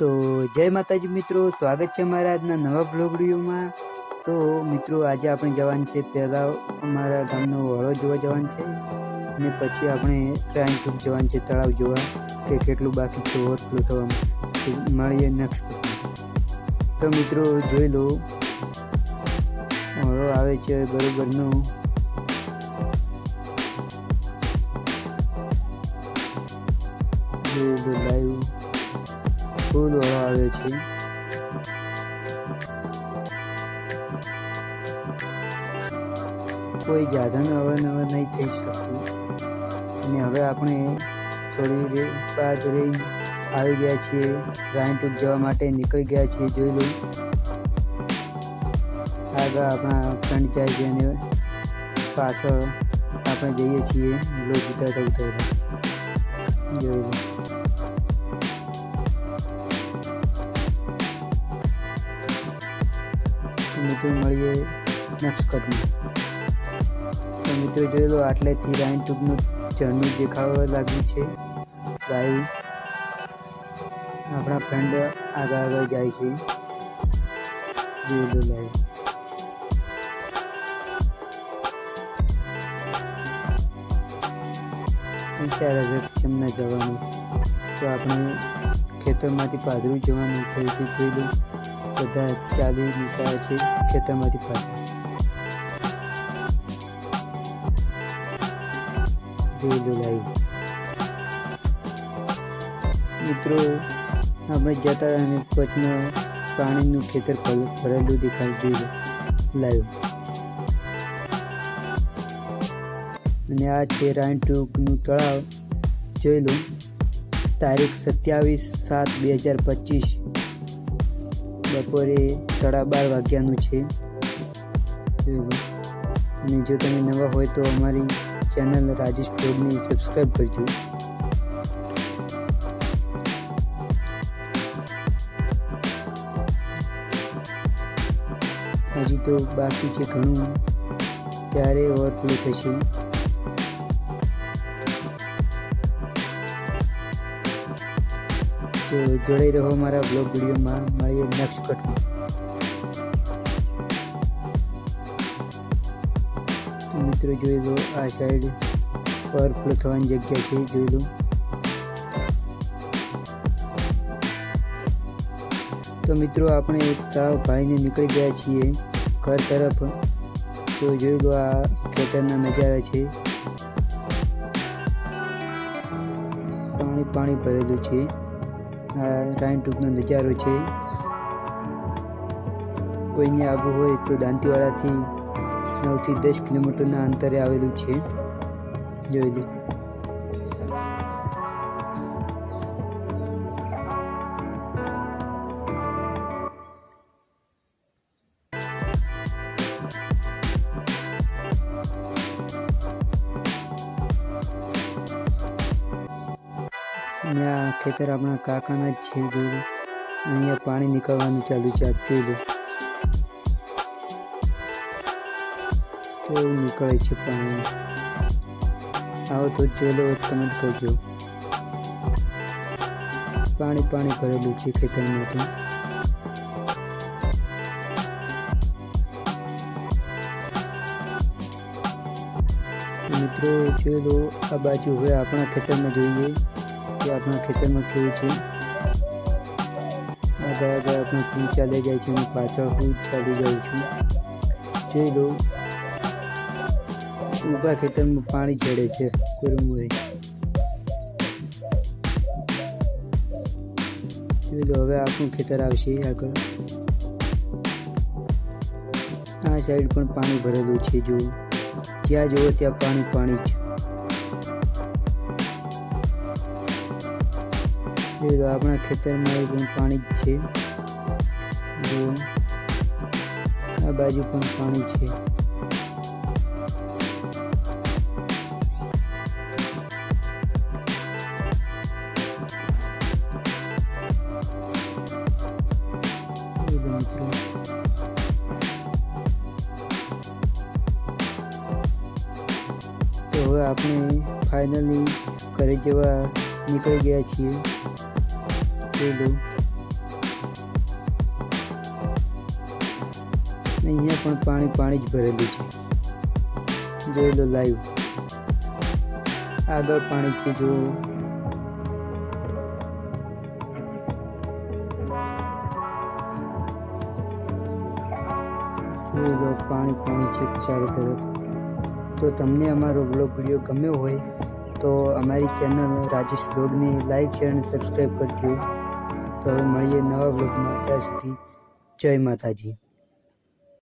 તો જય માતાજી મિત્રો, સ્વાગત છે અમારા આજના નવા વ્લોગ તો મિત્રો, આજે આપણે જવાનું છે પહેલાં અમારા ગામનો વળો જોવા જવાનું છે અને પછી આપણે ટ્રાઇન ટૂંક જવાનું છે, તળાવ જોવા, કે કેટલું બાકી છે ઓવરફ્લો થવામાં. મળીએ નેક્સ્ટ તો મિત્રો, જોઈ લો. વળો આવે છે બરોબરનો. જોઈ લો લાઈવ ફૂલ આવે છે કોઈ જાધન અવારનવાર નહીં થઈ શકતું અને હવે આપણે થોડી બાદ રહી આવી ગયા છીએ રાયણટૂક જવા માટે નીકળી ગયા છીએ જોઈ લઉં આગળ આપણા ફ્રેન્ડ જાય છે અને પાછળ આપણે જઈએ છીએ લોક ઉતરતા જોઈ લો મિત્રો મળીએ નેક્સ્ટ કટમાં તો મિત્રો જોઈ લો આટલેથી રાઈન ટૂંકનું જર્ની દેખાવા લાગ્યું છે. લાઈવ આપણા ફ્રેન્ડ આગળ આગળ જાય છે. જોઈ લો લાઈવ વિચાર હશે કેમને જવાનું. તો આપણે ખેતરમાંથી પાદરું જવાનું થયું જોઈ બધા ચાલી નીકળ્યા છે ખેતરમાંથી પાદરું. જોઈ લાઈવ મિત્રો આપણે જતા અને પચમાં પાણીનું ખેતર ભરેલું દેખાય જોઈ લાઈવ અને આ છે રાયણ ટૂંકનું તળાવ. જોઈ લો. તારીખ સત્યાવીસ સાત બે હજાર પચીસ બપોરે સાડા બાર વાગ્યાનું છે. અને જો તમે નવા હોય તો અમારી ચેનલ રાજેશ ફૂડને સબસ્ક્રાઈબ કરજો. હજી તો બાકી છે ઘણું. ત્યારે ઓવરફ્લો થશે? તો જોડાઈ રહો મારા બ્લોગ વિડીયોમાં મળીએ નેક્સ્ટ કટમાં મિત્રો જોઈ લો આ સાઈડ ઓવરફ્લો થવાની જગ્યા છે, જોઈ લો. તો મિત્રો આપણે એક તળાવ ભાઈને નીકળી ગયા છીએ ઘર તરફ. તો જોઈ લો આ ખેતરના નજારા છે. પાણી પાણી ભરેલું છે. આ રાઈન ટૂંકનો નજારો છે. કોઈને આવવું હોય તો દાંતીવાડાથી નવથી દસ કિલોમીટરના અંતરે આવેલું છે. જોઈ લો. અને આ ખેતર આપણા કાકાના જ છે જોયું અહીંયા પાણી નીકળવાનું ચાલુ છે, આ જોઈ કેવું નીકળે છે પાણી. આવો તો જોઈ લો કમેન્ટ કરજો. પાણી પાણી ભરેલું છે ખેતરમાં તો. તો મિત્રો, જોઈ લો, આ બાજુ હવે આપણા ખેતરમાં જોઈએ. કે આપણા ખેતરમાં કેવું છે? આગળ આગળ આપણું ફૂલ ચાલી જાય છે અને પાછળ હું ચાલી જાઉં છું. જોઈ લો. ઊભા ખેતરમાં પાણી ચડે છે કુરુમુરે જોઈ હવે આપણું ખેતર આવશે આગળ. આ સાઈડ પણ પાણી ભરેલું છે જો જ્યાં જુઓ ત્યાં પાણી પાણી જ. જોઈ તો આપણા ખેતરમાં પણ પાણી જ છે. આ બાજુ પણ પાણી છે. તો હવે આપણે ફાઇનલી ઘરે જવા નીકળી ગયા છીએ પેલું અહીંયા પણ પાણી પાણી જ ભરેલું છે જોઈ લાઈવ આગળ પાણી છે જોવું પાણી પાણી છે ચારે તરફ તો તમને અમારો બ્લોગ વીડિયો ગમ્યો હોય તો અમારી ચેનલ રાજેશ બ્લોગને લાઈક, શેર અને સબસ્ક્રાઈબ કરજો. તો હવે મળીએ નવા બ્લોગમાં. ત્યાં સુધી જય માતાજી.